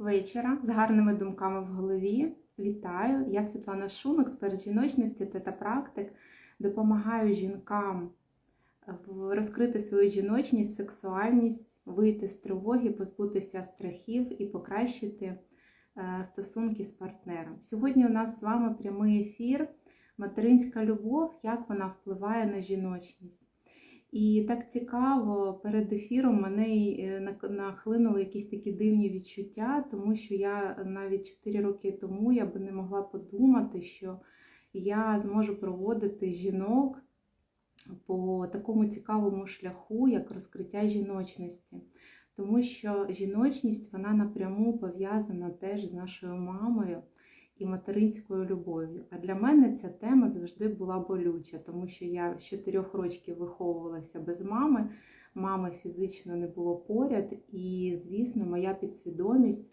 вечора з гарними думками в голові. Вітаю! Я Світлана Шум, експерт жіночності та практик. Допомагаю жінкам розкрити свою жіночність, сексуальність, вийти з тривоги, позбутися страхів і покращити е, стосунки з партнером. Сьогодні у нас з вами прямий ефір Материнська любов, як вона впливає на жіночність. І так цікаво, перед ефіром мене е, нахлинули якісь такі дивні відчуття, тому що я навіть 4 роки тому я би не могла подумати, що я зможу проводити жінок по такому цікавому шляху, як розкриття жіночності. Тому що жіночність вона напряму пов'язана теж з нашою мамою і материнською любов'ю. А для мене ця тема завжди була болюча, тому що я з 4 років виховувалася без мами, мами фізично не було поряд, і, звісно, моя підсвідомість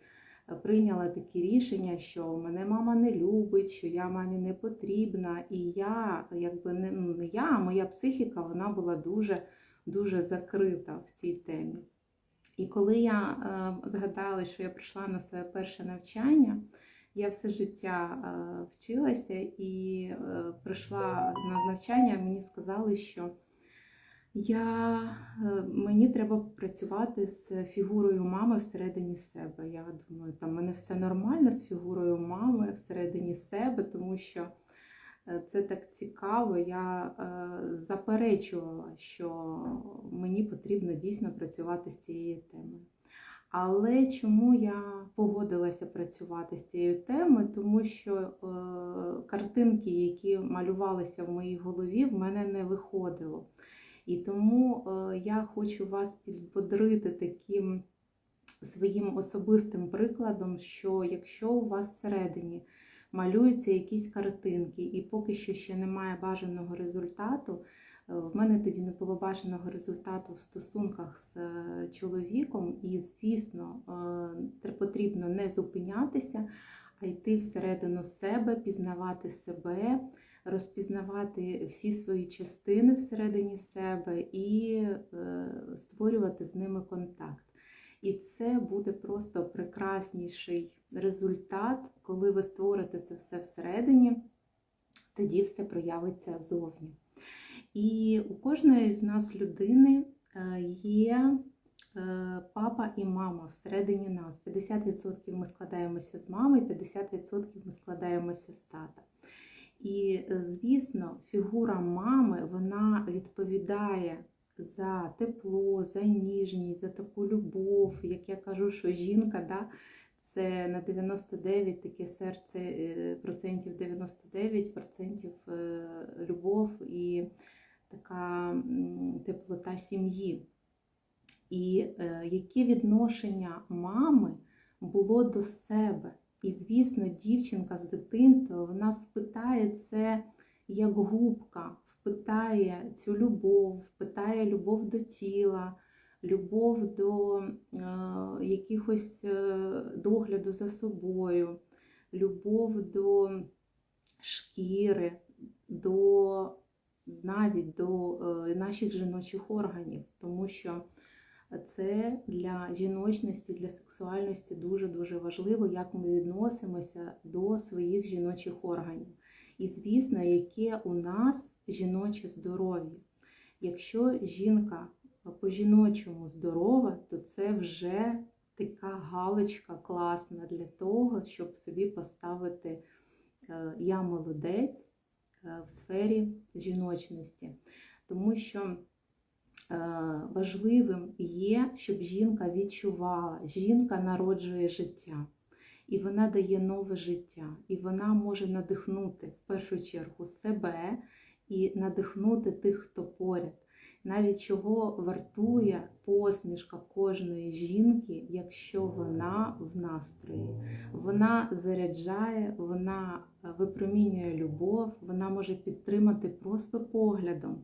е, прийняла такі рішення, що мене мама не любить, що я мамі не потрібна. І я, якби не, ну, не я, а моя психіка вона була дуже дуже закрита в цій темі. І коли я е, згадала, що я прийшла на своє перше навчання, я все життя вчилася і е, прийшла на навчання, мені сказали, що я, е, мені треба працювати з фігурою мами всередині себе. Я думаю, там мене все нормально з фігурою мами всередині себе, тому що е, це так цікаво. Я заперечувала, що мені потрібно дійсно працювати з цією темою. Але чому я погодилася працювати з цією темою? Тому що е, картинки, які малювалися в моїй голові, в мене не виходило. І тому е, я хочу вас підбодрити таким своїм особистим прикладом, що якщо у вас всередині малюються якісь картинки, і поки що ще немає бажаного результату, в мене тоді не було бажаного результату в стосунках з е, чоловіком, і, звісно, е, потрібно не зупинятися, а йти всередину себе, пізнавати себе, розпізнавати всі свої частини всередині себе і е, створювати з ними контакт. І це буде просто прекрасніший результат, коли ви створите це все всередині, тоді все проявиться зовні. І у кожної з нас людини е, є е, папа і мама всередині нас. 50% ми складаємося з мами, 50% ми складаємося з тата. І, е, звісно, фігура мами вона відповідає за тепло, за ніжність, за таку любов. Як я кажу, що жінка да, це на 99 таке серце, процентів 99 процентів е, любов і така теплота сім'ї. І е, яке відношення мами було до себе. І, звісно, дівчинка з дитинства вона впитає це як губка, впитає цю любов, впитає любов до тіла, любов до е, якихось е, догляду за собою, любов до шкіри, до навіть до е, наших жіночих органів, тому що це для жіночності, для сексуальності дуже-дуже важливо, як ми відносимося до своїх жіночих органів. І, звісно, яке у нас жіноче здоров'я. Якщо жінка по-жіночому здорова, то це вже така галочка класна для того, щоб собі поставити е, я молодець в сфері жіночності. Тому що е, важливим є, щоб жінка відчувала, жінка народжує життя. І вона дає нове життя, і вона може надихнути в першу чергу себе і надихнути тих, хто поряд. Навіть чого вартує посмішка кожної жінки, якщо вона в настрої. Вона заряджає, вона випромінює любов, вона може підтримати просто поглядом.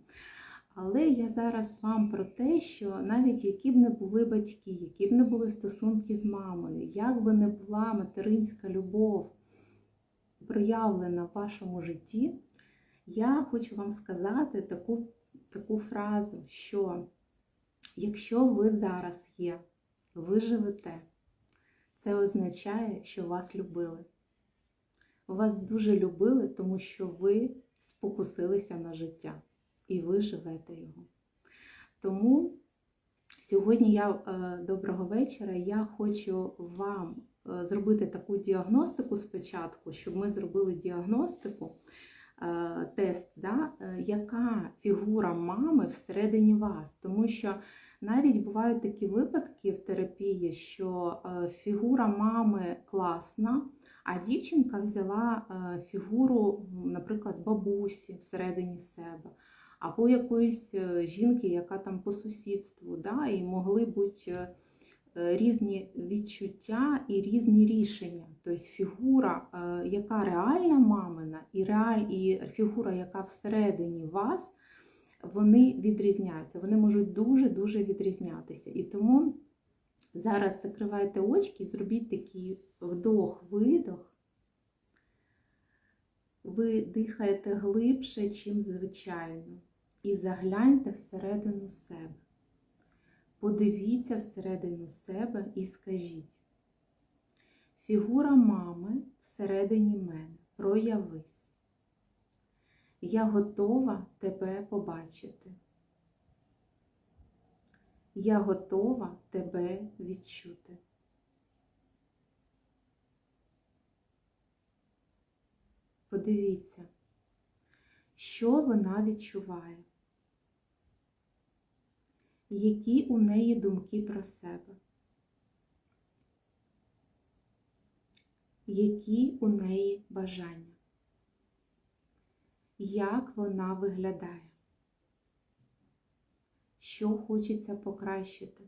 Але я зараз вам про те, що навіть які б не були батьки, які б не були стосунки з мамою, як би не була материнська любов проявлена в вашому житті, я хочу вам сказати таку, таку фразу, що якщо ви зараз є, ви живете, це означає, що вас любили. Вас дуже любили, тому що ви спокусилися на життя і ви живете його. Тому сьогодні я е, доброго вечора. Я хочу вам е, зробити таку діагностику спочатку, щоб ми зробили діагностику, тест, да, яка фігура мами всередині вас. Тому що навіть бувають такі випадки в терапії, що фігура мами класна. А дівчинка взяла фігуру, наприклад, бабусі всередині себе, або якоїсь е, жінки, яка там по сусідству, да, і могли бути е, різні відчуття і різні рішення. Тобто фігура, е, яка реальна мамина, і реаль, і фігура, яка всередині вас, вони відрізняються, вони можуть дуже-дуже відрізнятися. І тому зараз закривайте очки, зробіть такий вдох-видох. Ви дихаєте глибше, чим звичайно і загляньте всередину себе. Подивіться всередину себе і скажіть, фігура мами всередині мене, проявись. Я готова тебе побачити. Я готова тебе відчути. Подивіться, що вона відчуває які у неї думки про себе, які у неї бажання, як вона виглядає, що хочеться покращити.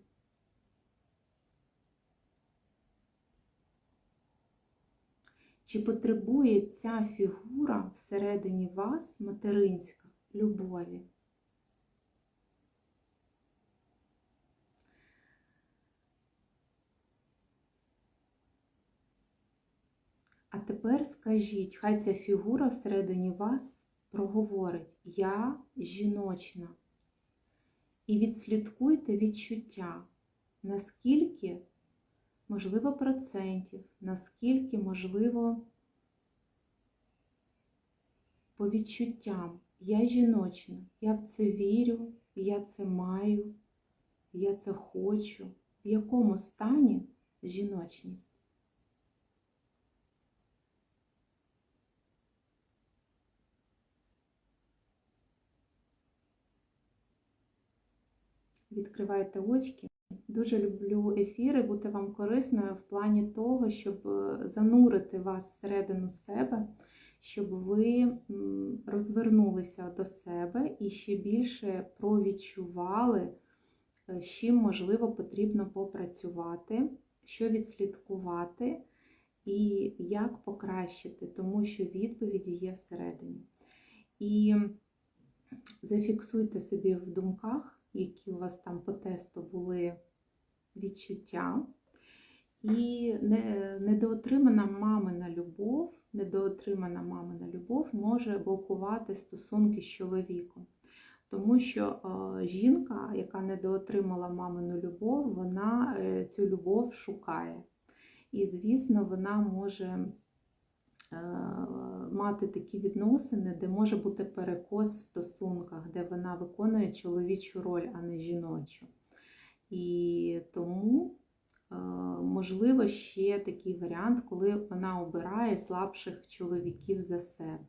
Чи потребує ця фігура всередині вас материнська любові? А тепер скажіть, хай ця фігура всередині вас проговорить Я жіночна. І відслідкуйте відчуття, наскільки, можливо, процентів, наскільки можливо по відчуттям. Я жіночна, я в це вірю, я це маю, я це хочу. В якому стані жіночність? Відкривайте очки. Дуже люблю ефіри, бути вам корисною в плані того, щоб е, занурити вас всередину себе, щоб ви розвернулися до себе і ще більше провідчували, е, з чим можливо потрібно попрацювати, що відслідкувати і як покращити, тому що відповіді є всередині. І зафіксуйте собі в думках які у вас там по тесту були відчуття. І недоотримана мамина любов, недоотримана мамина любов може блокувати стосунки з чоловіком. Тому що жінка, яка недоотримала мамину любов, вона е, цю любов шукає. І, звісно, вона може Е, мати такі відносини, де може бути перекос в стосунках, де вона виконує чоловічу роль, а не жіночу. І тому, е, можливо, ще такий варіант, коли вона обирає слабших чоловіків за себе,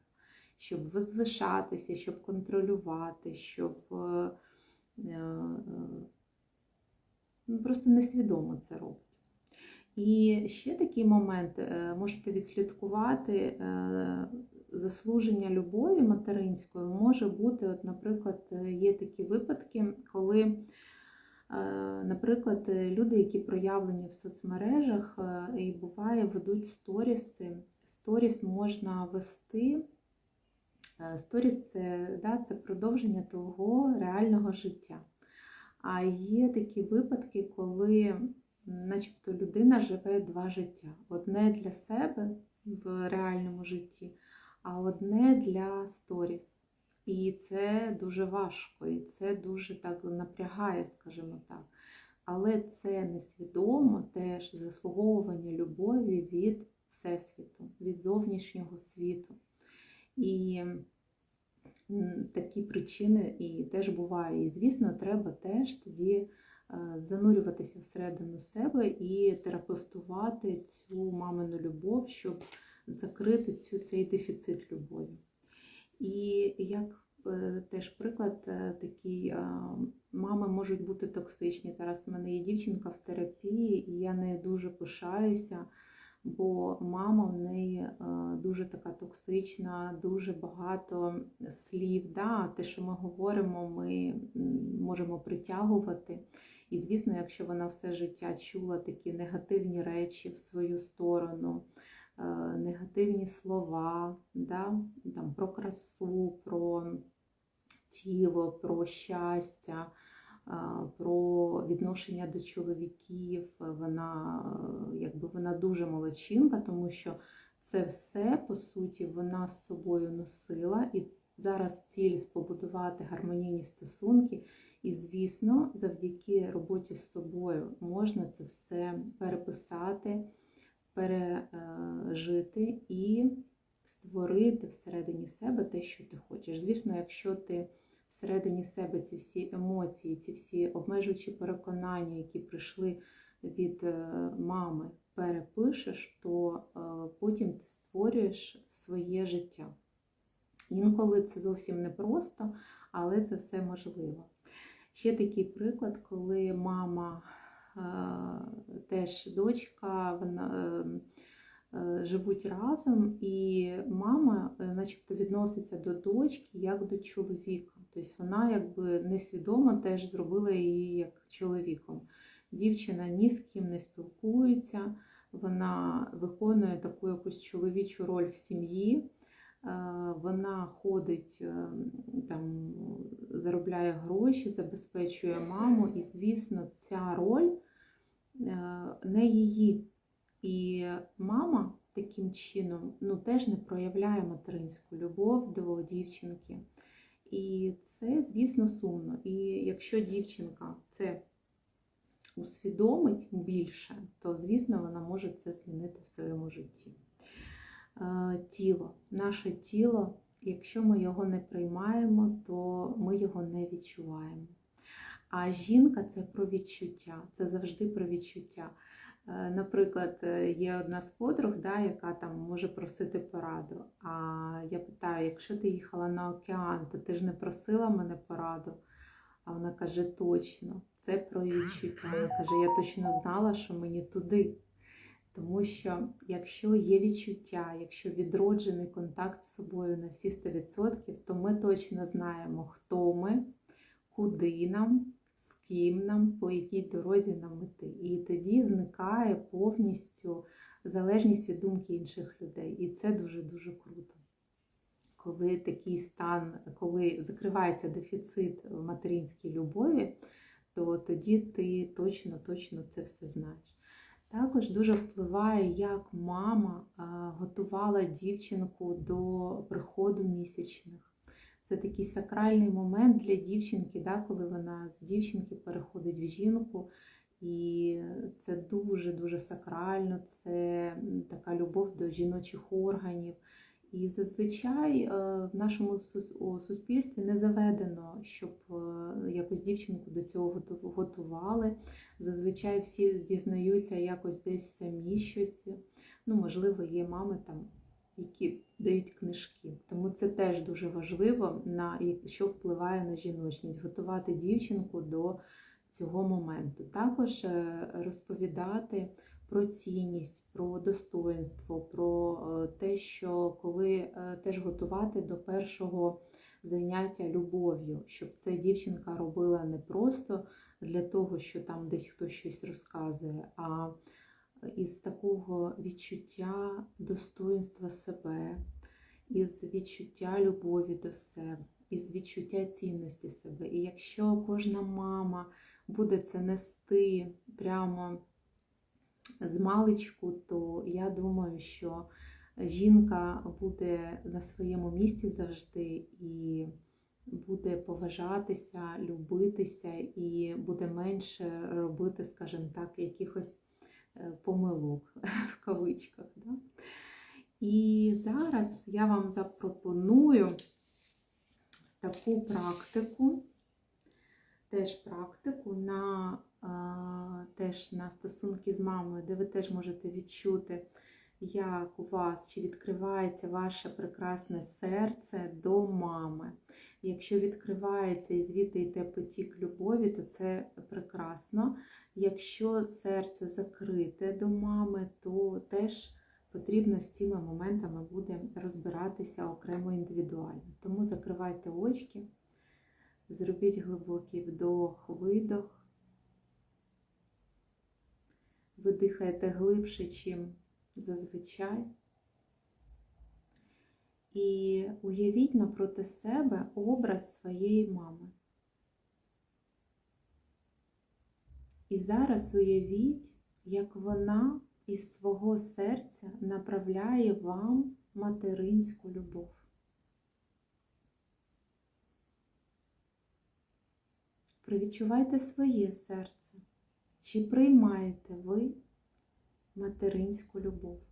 щоб возвишатися, щоб контролювати, щоб е, ну, просто несвідомо це робить. І ще такий момент е, можете відслідкувати е, заслуження любові материнської може бути, от, наприклад, є такі випадки, коли, е, наприклад, люди, які проявлені в соцмережах, і буває, ведуть сторіси. Сторіс можна вести. Сторіс це, да, це продовження того реального життя. А є такі випадки, коли начебто людина живе два життя. Одне для себе в реальному житті, а одне для сторіс. І це дуже важко, і це дуже так напрягає, скажімо так. Але це несвідомо теж заслуговування любові від Всесвіту, від зовнішнього світу. І такі причини і теж буває. І, звісно, треба теж тоді занурюватися всередину себе і терапевтувати цю мамину любов, щоб закрити цю, цей дефіцит любові. І як е, теж приклад е, такий, е, мами можуть бути токсичні. Зараз в мене є дівчинка в терапії, і я нею дуже пишаюся, бо мама в неї е, дуже така токсична, дуже багато слів. Да? Те, що ми говоримо, ми можемо притягувати. І, звісно, якщо вона все життя чула такі негативні речі в свою сторону, е, негативні слова, да? там, про красу, про тіло, про щастя, е, про відношення до чоловіків. Вона, е, якби вона дуже молодчинка, тому що це все, по суті, вона з собою носила. І зараз ціль побудувати гармонійні стосунки. І, звісно, завдяки роботі з собою можна це все переписати, пережити і створити всередині себе те, що ти хочеш. Звісно, якщо ти всередині себе ці всі емоції, ці всі обмежуючі переконання, які прийшли від е, мами, перепишеш, то е, потім ти створюєш своє життя. Інколи це зовсім непросто, але це все можливо. Ще такий приклад, коли мама, е, теж дочка, вона е, живуть разом, і мама, е, начебто, відноситься до дочки як до чоловіка. Тобто вона якби несвідомо теж зробила її як чоловіком. Дівчина ні з ким не спілкується, вона виконує таку якусь чоловічу роль в сім'ї. Вона ходить, е, там, заробляє гроші, забезпечує маму, і, звісно, ця роль е, не її. І мама таким чином ну, теж не проявляє материнську любов до дівчинки. І це, звісно, сумно. І якщо дівчинка це усвідомить більше, то, звісно, вона може це змінити в своєму житті. Е, тіло, наше тіло, якщо ми його не приймаємо, то ми його не відчуваємо. А жінка це про відчуття, це завжди про відчуття. Е, Наприклад, е, є одна з подруг, да, яка там може просити пораду. А я питаю: якщо ти їхала на океан, то ти ж не просила мене пораду. А вона каже: точно, це про відчуття. Вона каже, я точно знала, що мені туди. Тому що якщо є відчуття, якщо відроджений контакт з собою на всі 100%, то ми точно знаємо, хто ми, куди нам, з ким нам, по якій дорозі нам іти. І тоді зникає повністю залежність від думки інших людей. І це дуже-дуже круто. Коли такий стан, коли закривається дефіцит в материнській любові, то тоді ти точно-точно це все знаєш. Також дуже впливає, як мама готувала дівчинку до приходу місячних. Це такий сакральний момент для дівчинки, да, коли вона з дівчинки переходить в жінку. І це дуже-дуже сакрально, це така любов до жіночих органів. І зазвичай е, в нашому суспільстві не заведено, щоб е, якось дівчинку до цього готували. Зазвичай всі дізнаються якось десь самі щось. Ну, можливо, є мами там, які дають книжки. Тому це теж дуже важливо, на що впливає на жіночність, готувати дівчинку до цього моменту. Також е, розповідати про цінність, про достоинство, про те, що коли теж готувати до першого заняття любов'ю, щоб ця дівчинка робила не просто для того, що там десь хтось щось розказує, а із такого відчуття достоинства себе, із відчуття любові до себе, із відчуття цінності себе. І якщо кожна мама буде це нести прямо з маличку, то я думаю, що жінка буде на своєму місці завжди, і буде поважатися, любитися і буде менше робити, скажімо так, якихось е, помилок в кавичках. Да? І зараз я вам запропоную таку практику, теж практику на, теж на стосунки з мамою, де ви теж можете відчути, як у вас чи відкривається ваше прекрасне серце до мами. Якщо відкривається і звідти йде потік любові, то це прекрасно. Якщо серце закрите до мами, то теж потрібно з цими моментами буде розбиратися окремо індивідуально. Тому закривайте очки, зробіть глибокий вдох, видох. Ви дихаєте глибше, чим зазвичай. І уявіть напроти себе образ своєї мами. І зараз уявіть, як вона із свого серця направляє вам материнську любов. Привідчувайте своє серце. Чи приймаєте ви материнську любов?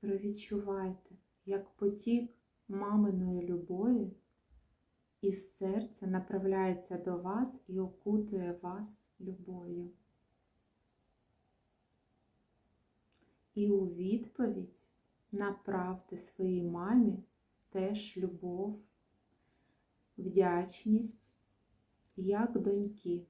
Провідчувайте, як потік маминої любові із серця направляється до вас і окутує вас любов'ю. І у відповідь направте своїй мамі теж любов, вдячність, як доньки.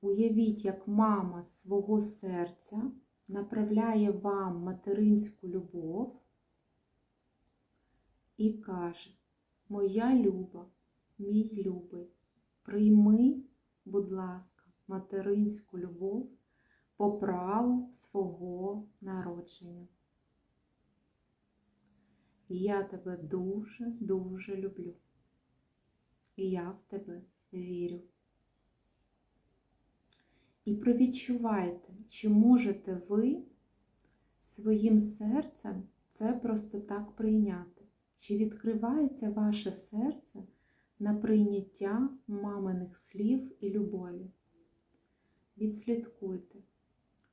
Уявіть, як мама свого серця направляє вам материнську любов і каже, моя люба, мій любий, прийми, будь ласка, материнську любов по праву свого народження. Я тебе дуже-дуже люблю. І я в тебе вірю. І провідчувайте, чи можете ви своїм серцем це просто так прийняти. Чи відкривається ваше серце на прийняття маминих слів і любові? Відслідкуйте.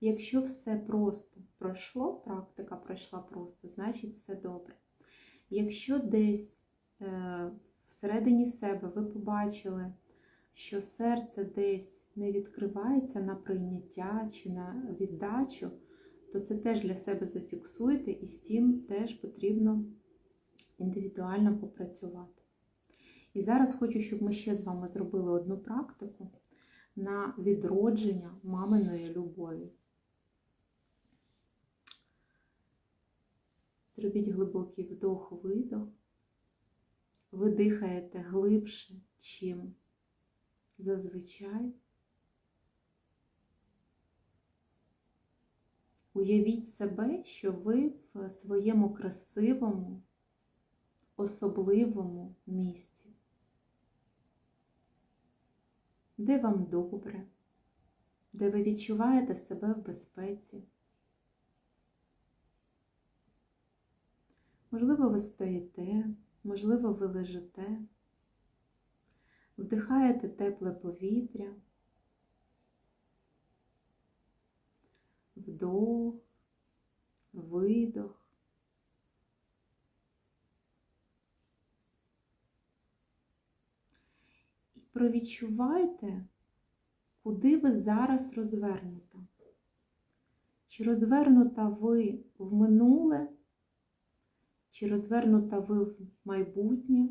Якщо все просто пройшло, практика пройшла просто, значить все добре. Якщо десь е, всередині себе ви побачили, що серце десь не відкривається на прийняття чи на віддачу, то це теж для себе зафіксуйте і з цим теж потрібно індивідуально попрацювати. І зараз хочу, щоб ми ще з вами зробили одну практику на відродження маминої любові. Зробіть глибокий вдох-видох. Ви дихаєте глибше, чим зазвичай. Уявіть себе, що ви в своєму красивому, особливому місці, де вам добре, де ви відчуваєте себе в безпеці. Можливо, ви стоїте, можливо, ви лежите, вдихаєте тепле повітря. вдох, видох. І провідчувайте, куди ви зараз розвернута. Чи розвернута ви в минуле, чи розвернута ви в майбутнє?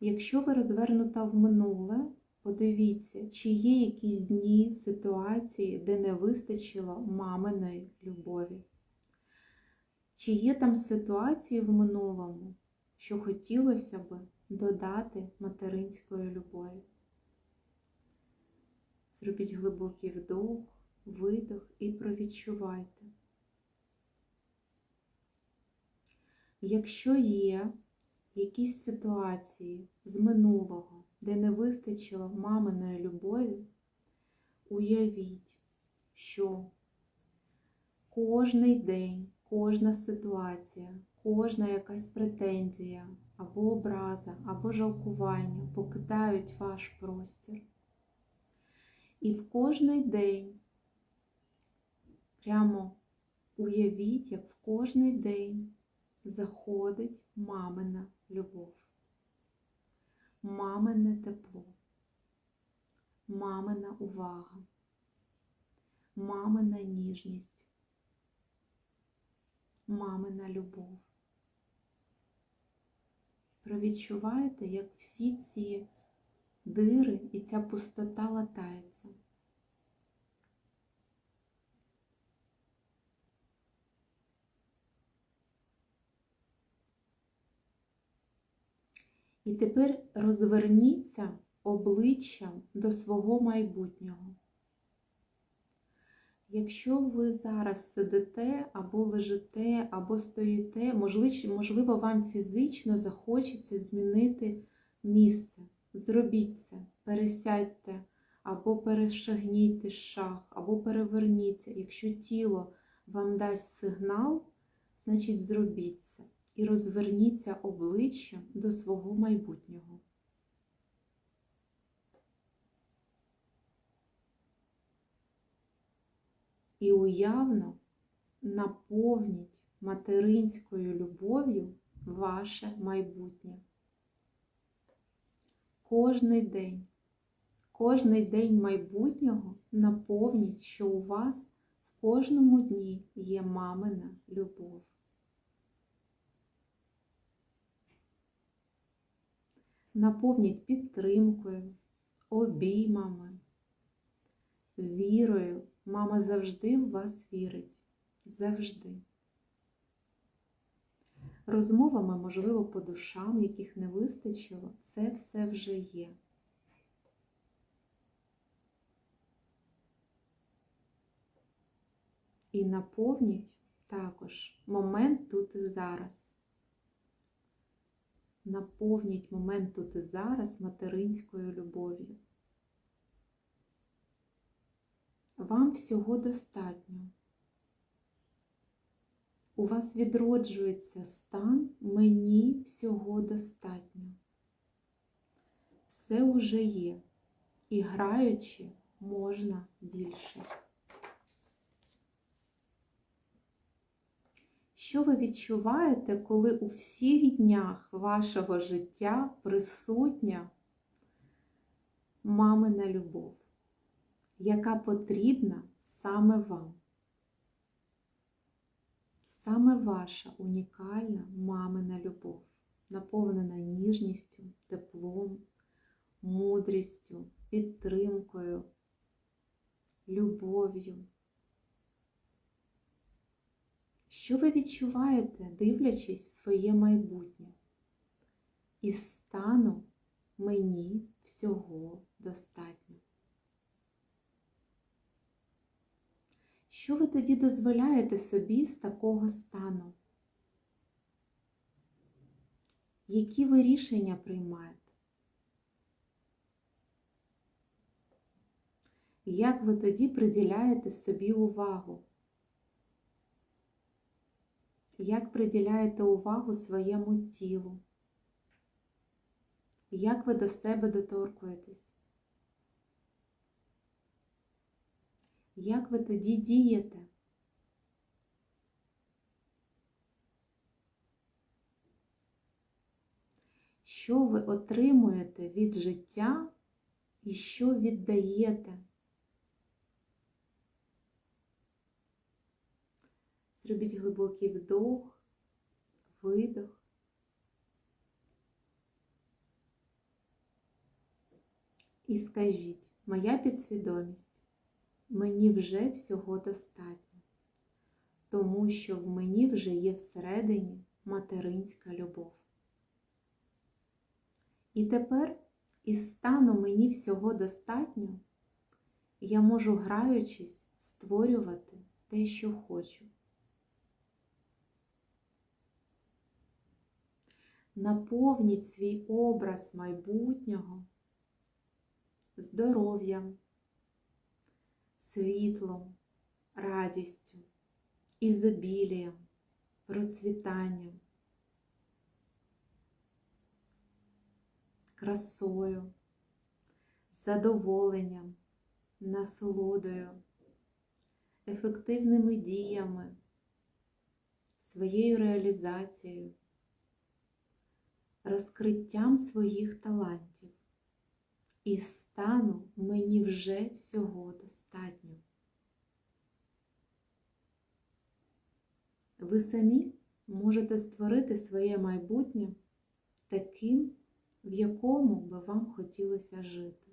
Якщо ви розвернута в минуле, Подивіться, чи є якісь дні, ситуації, де не вистачило маминої любові. Чи є там ситуації в минулому, що хотілося б додати материнської любові? Зробіть глибокий вдох, видох і провідчувайте. Якщо є якісь ситуації з минулого, де не вистачило маминої любові, уявіть, що кожний день, кожна ситуація, кожна якась претензія або образа, або жалкування покидають ваш простір. І в кожний день прямо уявіть, як в кожний день заходить мамина любов, мамине тепло, мамина увага, мамина ніжність, мамина любов. Провідчуваєте, як всі ці дири і ця пустота латається. І тепер розверніться обличчям до свого майбутнього. Якщо ви зараз сидите або лежите, або стоїте, можливо, вам фізично захочеться змінити місце. Зробіть це, пересядьте, або перешагніть шаг, або переверніться. Якщо тіло вам дасть сигнал, значить зробіть це і розверніться обличчям до свого майбутнього. І уявно наповніть материнською любов'ю ваше майбутнє. Кожний день, кожний день майбутнього наповніть, що у вас в кожному дні є мамина любов. Наповніть підтримкою, обіймами, вірою. Мама завжди в вас вірить. Завжди. Розмовами, можливо, по душам, яких не вистачило, це все вже є. І наповніть також момент тут і зараз наповніть момент тут і зараз материнською любов'ю. Вам всього достатньо. У вас відроджується стан мені всього достатньо. Все уже є, і граючи можна більше. Що ви відчуваєте, коли у всіх днях вашого життя присутня мамина любов, яка потрібна саме вам? Саме ваша унікальна мамина любов, наповнена ніжністю, теплом, мудрістю, підтримкою, любов'ю. Що ви відчуваєте, дивлячись своє майбутнє? Із стану мені всього достатньо. Що ви тоді дозволяєте собі з такого стану? Які ви рішення приймаєте? Як ви тоді приділяєте собі увагу? Як приділяєте увагу своєму тілу, як ви до себе доторкуєтесь, як ви тоді дієте? Що ви отримуєте від життя і що віддаєте? Зробіть глибокий вдох, видох. І скажіть, моя підсвідомість, мені вже всього достатньо, тому що в мені вже є всередині материнська любов. І тепер із стану мені всього достатньо, я можу, граючись, створювати те, що хочу. Наповніть свій образ майбутнього здоров'ям, світлом, радістю, ізобілієм, процвітанням, красою, задоволенням, насолодою, ефективними діями, своєю реалізацією, розкриттям своїх талантів і стану мені вже всього достатньо. Ви самі можете створити своє майбутнє таким, в якому би вам хотілося жити.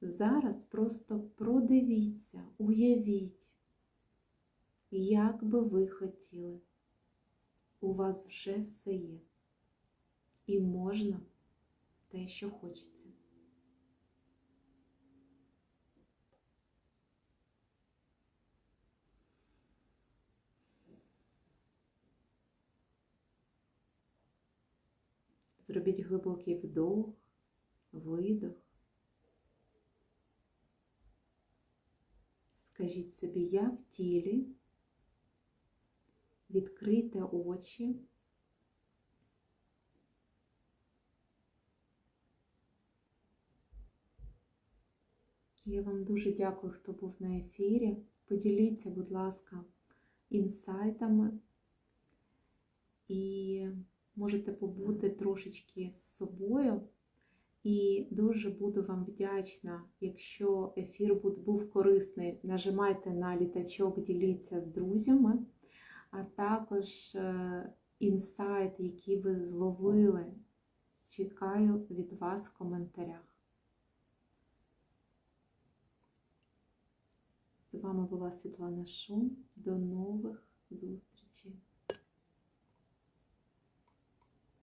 Зараз просто продивіться, уявіть, як би ви хотіли. У вас вже все є. І можна те, що хочеться. Зробіть глибокий вдох, видох. Скажіть собі, я в тілі, відкрийте очі. Я вам дуже дякую, хто був на ефірі. Поділіться, будь ласка, інсайтами і можете побути трошечки з собою. І дуже буду вам вдячна, якщо ефір був корисний, нажимайте на літачок, діліться з друзями, а також е, інсайт, який ви зловили, чекаю від вас в коментарях. З вами була Світлана Шум. До нових зустрічей!